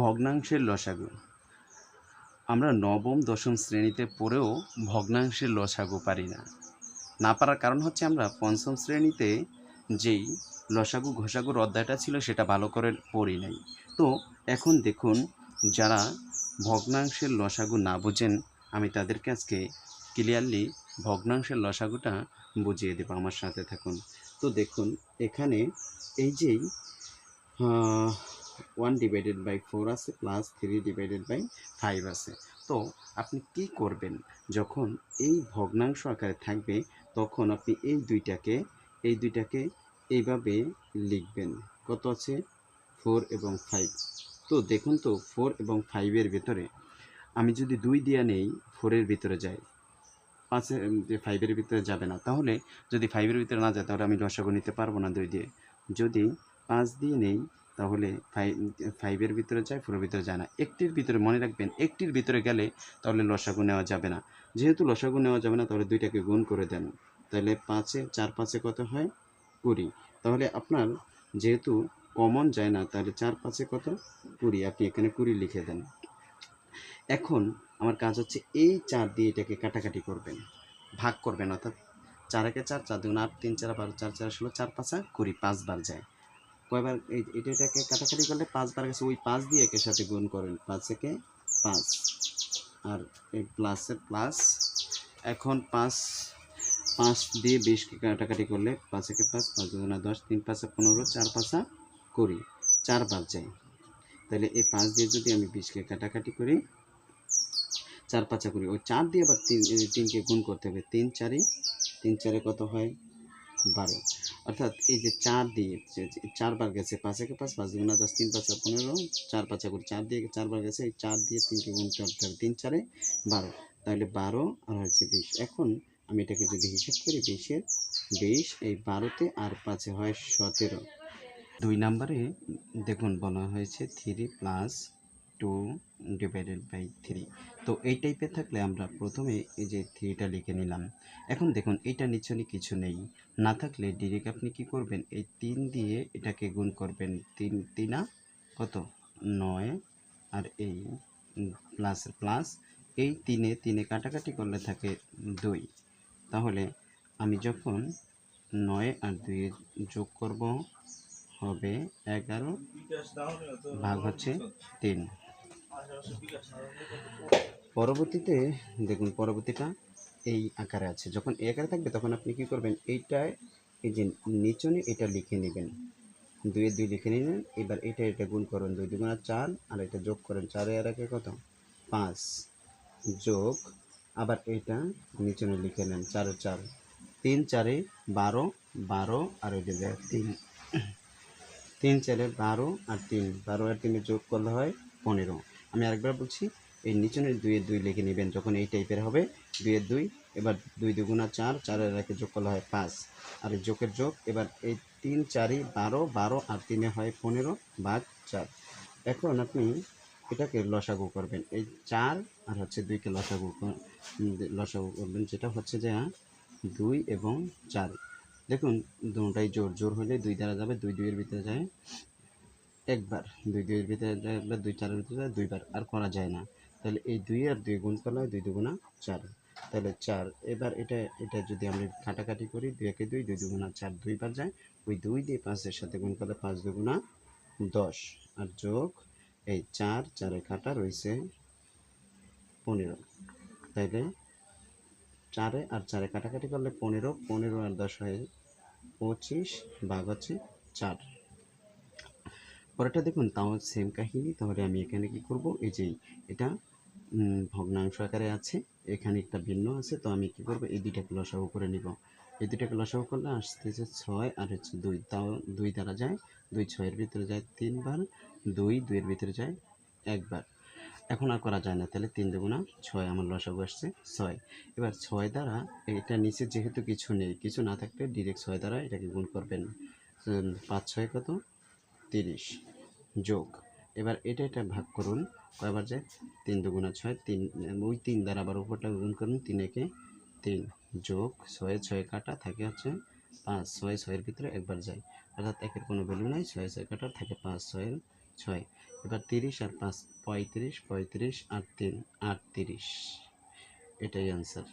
ভগ্নাংশের লসাগু। আমরা নবম, দশম শ্রেণীতে পড়েও ভগ্নাংশের লসাগু পারি না। না পারার কারণ হচ্ছে আমরা পঞ্চম শ্রেণীতে যেই লসাগু ঘোষাগুর অধ্যায়টা ছিল সেটা ভালো করে পড়ি নাই। তো এখন দেখুন, যারা ভগ্নাংশের লসাগু না বোঝেন, আমি তাদেরকে আজকে ক্লিয়ারলি ভগ্নাংশের লসাগুটা বুঝিয়ে দেবো আমার সাথে থাকুন। তো দেখুন, এখানে এই যেই ওয়ান ডিভাইডেড বাই ফোর আছে plus three divided by five আছে। তো আপনি কি করবেন? যখন এই ভগ্নাংশ আকারে থাকবে, তখন আপনি এই দুইটাকে এই দুইটাকে এইভাবে লিখবেন। কত আছে? ফোর এবং ফাইভ তো দেখুন তো ফোর এবং ফাইভের ভিতরে আমি যদি দুই দিয়ে নেই ফোরের ভিতরে যাই পাঁচের যে ফাইভের ভিতরে যাবে না। তাহলে যদি ফাইভের ভিতরে না যায়, তাহলে আমি লসাগু নিতে পারব না দুই দিয়ে। যদি পাঁচ দিয়ে নেই তাহলে ফাইভ ফাইভের ভিতরে যায় ফোরের ভিতরে যায় না। একটির ভিতরে মনে রাখবেন, একটির ভিতরে গেলে তাহলে লসাগু নেওয়া যাবে না। যেহেতু লসাগু নেওয়া যাবে না, তাহলে দুইটাকে গুণ করে দেন। তাহলে পাঁচে, চার পাঁচে কত হয়? কুড়ি। তাহলে আপনার যেহেতু কমন যায় না, তাহলে চার পাঁচে কত? কুড়ি। আপনি এখানে কুড়ি লিখে দেন। এখন আমার কাজ হচ্ছে এই চার দিয়ে এটাকে কাটাকাটি করবেন, ভাগ করবেন অর্থাৎ চার একে চার চার দুগুণ আট, তিন চার বারো চার চার ষোলো, চার পাঁচা কুড়ি, পাঁচবার যায়। কয়বার এই এটাকে কাটাকাটি করলে পাঁচবার গেছে। ওই পাঁচ দিয়ে একের সাথে গুণ করেন। পাঁচ একে পাঁচ। আর এই প্লাসে প্লাস এখন পাঁচ পাঁচ দিয়ে বিশকে কাটাকাটি করলে পাঁচ একে পাঁচ পাঁচ দুগুণা দশ, তিন পাঁচা পনেরো, চার পাঁচা কুড়ি। চারবার যাই তাহলে এই পাঁচ দিয়ে যদি আমি বিশকে কাটাকাটি করি, চার পাঁচা করি ওই চার দিয়ে আবার তিন তিনকে গুণ করতে হবে। তিন চারে তিন চারে কত হয়? বারো। অর্থাৎ এই যে চার দিয়ে চারবার গেছে, পাঁচ একে পাঁচ পাঁচ দুগুণা দশ, তিন পাঁচ পনেরো, চার পাঁচা করি চার দিয়ে চারবার গেছে, এই চার দিয়ে তিনকে গুণ হবে তিন চারে বারো। তাহলে বারো আর হচ্ছে বিশ। এখন আমি এটাকে যদি হিসাব করি, বিশের বিশ, এই বারোতে আর পাঁচে হয় সতেরো। দুই নম্বরে দেখুন বলা হয়েছে three plus two divided by three তো এই টাইপের থাকলে আমরা প্রথমে এই যে থ্রিটা লিখে নিলাম। এখন দেখুন, এইটা নিচনে কিছু নেই। না থাকলে ডিরেক্ট আপনি কি করবেন, এই তিন দিয়ে এটাকে গুণ করবেন। তিন, তিনা, কত? নয়। আর এই প্লাস প্লাস এই তিনে তিনে কাটাকাটি করলে থাকে দুই। তাহলে আমি যখন নয় আর দুই যোগ করব, হবে এগারো, ভাগ হচ্ছে তিন। পরবর্তীতে, দেখুন পরবর্তীটা এই আকারে আছে। যখন এই আকারে থাকবে, তখন আপনি কি করবেন এইটায় এই যে নিচনে এটা লিখে নেবেন। দুয়ে দুই লিখে নিলেন, এবার এটা এটা গুণ করুন। দুই দুগুণা চার, আর এটা যোগ করেন। চারে আর একে কত? পাঁচ। যোগ, আবার এটা নিচনে লিখে নেন, চারে চার। তিন চারে বারো বারো, আর এটা যায় তিন। তিন চারে বারো আর তিন। বারো আর তিনে যোগ করলে হয় পনেরো। আমি আরেকবার বলছি, এই নিচনের দুইয়ের দুই লিখে নেবেন, যখন এই টাইপের হবে দুইয়ের দুই, এবার দুই দুগুণা চার, চারের একে যোগ করলে হয় পাঁচ। আর যোগের যোগ, এবার এই তিন, চারই, বারো বারো আর তিনে হয় পনেরো ভাগ চার। এখন আপনি এটাকে লসাগু করবেন। এই চার আর হচ্ছে দুইকে লসাগু লসাগু করবেন, যেটা হচ্ছে যে, দুই এবং চার। দেখুন, দুটাই জোর জোর হলে দুই দ্বারা যাবে, দুই দুইয়ের ভিতরে যায়। একবার, দুই দুইয়ের ভিতরে যায় একবার দুই চারের ভিতরে যায়, দুইবার, আর করা যায় না। তাহলে এই দুই আর দুই গুণ করলে হয় দুই দুগুণা চার। তাহলে চার, এবার এটা এটা যদি আমরা কাটাকাটি করি, দুই একে দুই দুই দুগুণা চার দুইবার যায়, ওই দুই দিয়ে পাঁচের সাথে গুণ করলে পাঁচ দুগুণা দশ। আর যোগ, এই চার, চারে কাটা রয়েছে পনেরো। তাইলে চারে আর চারে কাটাকাটি করলে পনেরো পনেরো আর দশ হয় পঁচিশ, ভাগ হচ্ছে চার। পরেরটা দেখুন, তাও সেম কাহিনী। তাহলে আমি এখানে কি করব? এই যে এটা ভগ্নাংশ আকারে আছে, এখানে একটা ভিন্ন আছে, তো আমি কি করব? এই দুইটাকে লসাগু করে নিব। এই দুইটাকে লসাগু করলে আসতেছে ছয় আর হচ্ছে দুই, তাও দুই দ্বারা যায়, দুই ছয়ের ভিতরে যায় তিনবার, দুই দুইয়ের ভিতরে যায় একবার। এখন আর করা যায় না, তাহলে তিন দুগুণা ছয় আমার লসাগু আসছে, ছয়। এবার ছয় দ্বারা, এটা নিচে যেহেতু কিছু নেই, কিছু না থাকলে ডিরেক্ট ছয় দ্বারা এটাকে গুণ করবেন। পাঁচ ছয় কত? তিরিশ। যোগ। এবার এটা এটা ভাগ করুন। কয়বার যায়? তিন দুগুণা ছয়, তিন, ওই তিন দ্বারা আবার উপরটা গুণ করুন। তিন একে তিন যোগ ছয়ে, ছয় কাটা থাকে হচ্ছে পাঁচ, ছয়, ছয়ের ভিতরে একবার যায়। অর্থাৎ একের কোনো ভ্যালু নাই, ছয় ছয় কাটা থাকে পাঁচ, ছয়ের ছয়। এবার তিরিশ আর পাঁচ, পঁয়ত্রিশ পঁয়ত্রিশ আর তিন, আটত্রিশ। এটাই অ্যান্সার